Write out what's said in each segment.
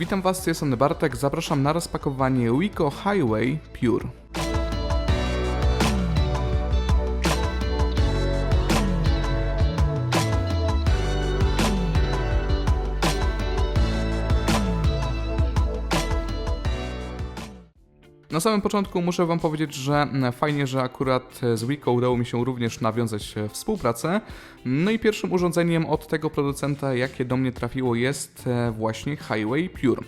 Witam Was, jestem Bartek, zapraszam na rozpakowanie Wiko Highway Pure. Na samym początku muszę Wam powiedzieć, że mm, fajnie, że akurat z Wiko udało mi się również nawiązać e, współpracę. No i pierwszym urządzeniem od tego producenta, jakie do mnie trafiło, jest e, właśnie Highway Pure.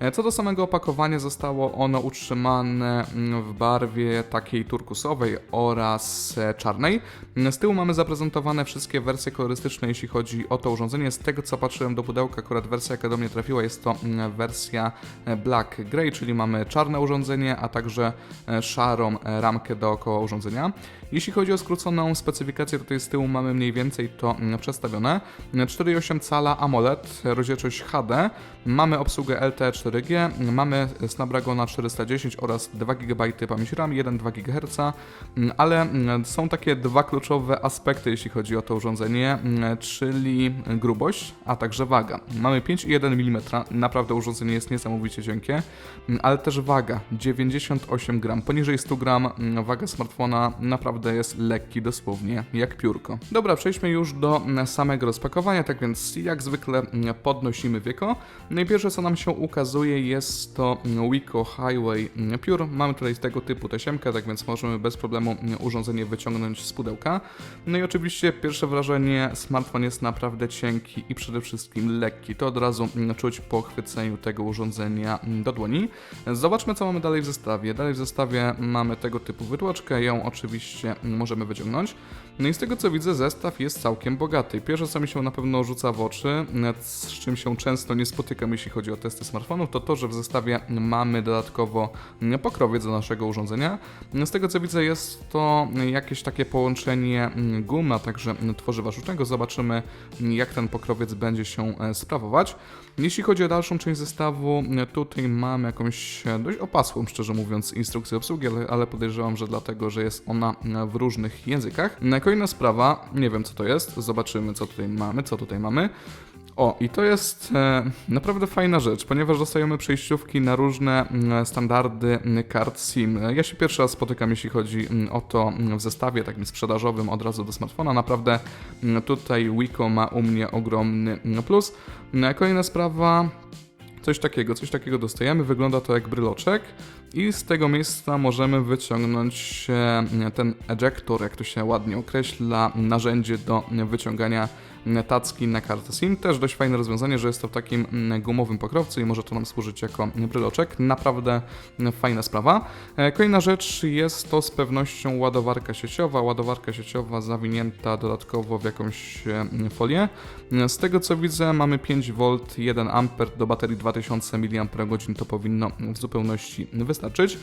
E, Co do samego opakowania, zostało ono utrzymane mm, w barwie takiej turkusowej oraz e, czarnej. Z tyłu mamy zaprezentowane wszystkie wersje kolorystyczne, jeśli chodzi o to urządzenie. Z tego co patrzyłem do pudełka, akurat wersja, jaka do mnie trafiła, jest to mm, wersja e, Black Grey, czyli mamy czarne urządzenie, a także e, szarą e, ramkę dookoła urządzenia. Jeśli chodzi o skróconą specyfikację, tutaj z tyłu mamy mniej więcej to mm, przedstawione. 4,8 cala AMOLED, rozdzielczość HD, mamy obsługę LTE 4G, mamy Snapdragona 410 oraz 2 GB pamięci RAM, 1,2 GHz, mm, ale mm, są takie dwa kluczowe aspekty, jeśli chodzi o to urządzenie, czyli grubość, a także waga. Mamy 5,1 mm, naprawdę urządzenie jest niesamowicie cienkie, ale też waga 98 gram, poniżej 100 gram mm, waga smartfona naprawdę jest lekki dosłownie jak piórko. Dobra, przejdźmy już do mm, samego rozpakowania, tak więc jak zwykle mm, podnosimy wieko. I pierwsze co nam się ukazuje jest to Wiko Highway Pure. Mamy tutaj tego typu tasiemkę, tak więc możemy bez problemu urządzenie wyciągnąć z pudełka. No i oczywiście pierwsze wrażenie, smartfon jest naprawdę cienki i przede wszystkim lekki. To od razu czuć po chwyceniu tego urządzenia do dłoni. Zobaczmy co mamy dalej w zestawie. Dalej w zestawie mamy tego typu wytłoczkę, ją oczywiście możemy wyciągnąć. No i z tego co widzę zestaw jest całkiem bogaty. Pierwsze co mi się na pewno rzuca w oczy, z czym się często nie spotykam jeśli chodzi o testy smartfonów, to to, że w zestawie mamy dodatkowo pokrowiec do naszego urządzenia. Z tego co widzę jest to jakieś takie połączenie gum, a także tworzywa sztucznego. Zobaczymy jak ten pokrowiec będzie się e, sprawować. Jeśli chodzi o dalszą część zestawu, mm, tutaj mamy jakąś e, dość opasłą, szczerze mówiąc, instrukcję obsługi, ale, ale podejrzewam, że dlatego, że jest ona mm, w różnych językach. Kolejna sprawa, nie wiem co to jest, zobaczymy co tutaj mamy, co tutaj mamy. O, i to jest e, naprawdę fajna rzecz, ponieważ dostajemy przejściówki na różne standardy kart SIM. Ja się pierwszy raz spotykam, jeśli chodzi o to w zestawie takim sprzedażowym od razu do smartfona. Naprawdę tutaj Wiko ma u mnie ogromny plus. Mm, Kolejna sprawa, Coś takiego, coś takiego dostajemy, wygląda to jak bryloczek i z tego miejsca możemy wyciągnąć e, ten ejector, jak to się ładnie określa, narzędzie do wyciągania tacki na kartę SIM. Też dość fajne rozwiązanie, że jest to w takim mm, gumowym pokrowcu i może to nam służyć jako bryloczek. Naprawdę fajna sprawa. E, Kolejna rzecz jest to z pewnością ładowarka sieciowa. Ładowarka sieciowa zawinięta dodatkowo w jakąś e, folię. Z tego co widzę mamy 5V, 1 A do baterii 2000 mAh, to powinno w zupełności wystarczyć.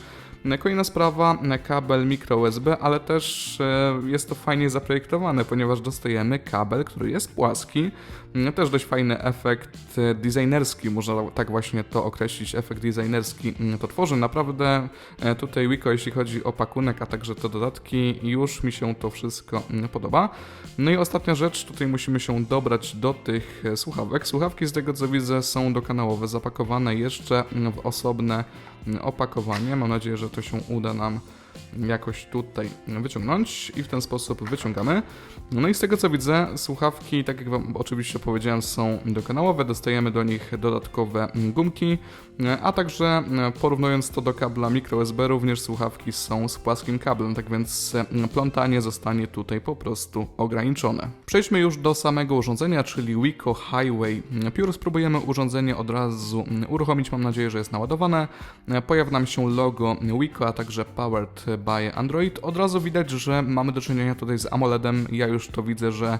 Kolejna sprawa, kabel micro USB, ale też e, jest to fajnie zaprojektowane, ponieważ dostajemy kabel, który jest płaski. Też dość fajny efekt e, designerski, można tak właśnie to określić, efekt designerski mm, to tworzy. Naprawdę e, tutaj Wiko, jeśli chodzi o pakunek, a także te dodatki, już mi się to wszystko mm, podoba. No i ostatnia rzecz, tutaj musimy się dobrać do tych e, słuchawek. Słuchawki z tego co widzę są dokanałowe, zapakowane jeszcze mm, w osobne opakowanie. Mam nadzieję, że to się uda nam jakoś tutaj wyciągnąć i w ten sposób wyciągamy. No i z tego co widzę, słuchawki, tak jak Wam oczywiście powiedziałem, są dokanałowe, dostajemy do nich dodatkowe gumki, a także porównując to do kabla microUSB, również słuchawki są z płaskim kablem, tak więc plątanie zostanie tutaj po prostu ograniczone. Przejdźmy już do samego urządzenia, czyli Wiko Highway Pure. Spróbujemy urządzenie od razu uruchomić, mam nadzieję, że jest naładowane. Pojawi nam się logo Wiko, a także Powered by Android. Od razu widać, że mamy do czynienia tutaj z AMOLEDem. Ja już to widzę, że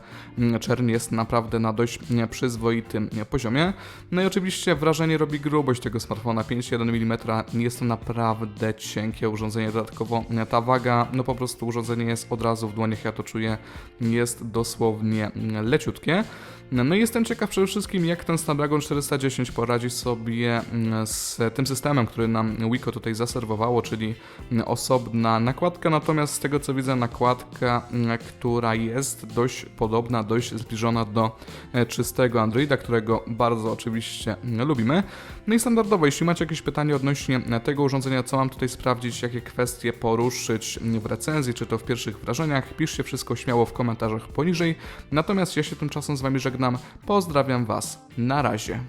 czerń jest naprawdę na dość przyzwoitym poziomie. No i oczywiście wrażenie robi grubość tego smartfona 5,1 mm. Jest to naprawdę cienkie urządzenie. Dodatkowo ta waga, no po prostu urządzenie jest od razu w dłoniach, ja to czuję, jest dosłownie leciutkie. No i jestem ciekaw przede wszystkim, jak ten Snapdragon 410 poradzi sobie mm, z tym systemem, który nam Wiko tutaj zaserwowało, czyli mm, osobna nakładka, natomiast z tego co widzę nakładka, mm, która jest dość podobna, dość zbliżona do e, czystego Androida, którego bardzo oczywiście lubimy. No i standardowo, jeśli macie jakieś pytanie odnośnie e, tego urządzenia, co mam tutaj sprawdzić, jakie kwestie poruszyć w recenzji, czy to w pierwszych wrażeniach, piszcie wszystko śmiało w komentarzach poniżej. Natomiast ja się tymczasem z Wami żegnam, pozdrawiam Was, na razie.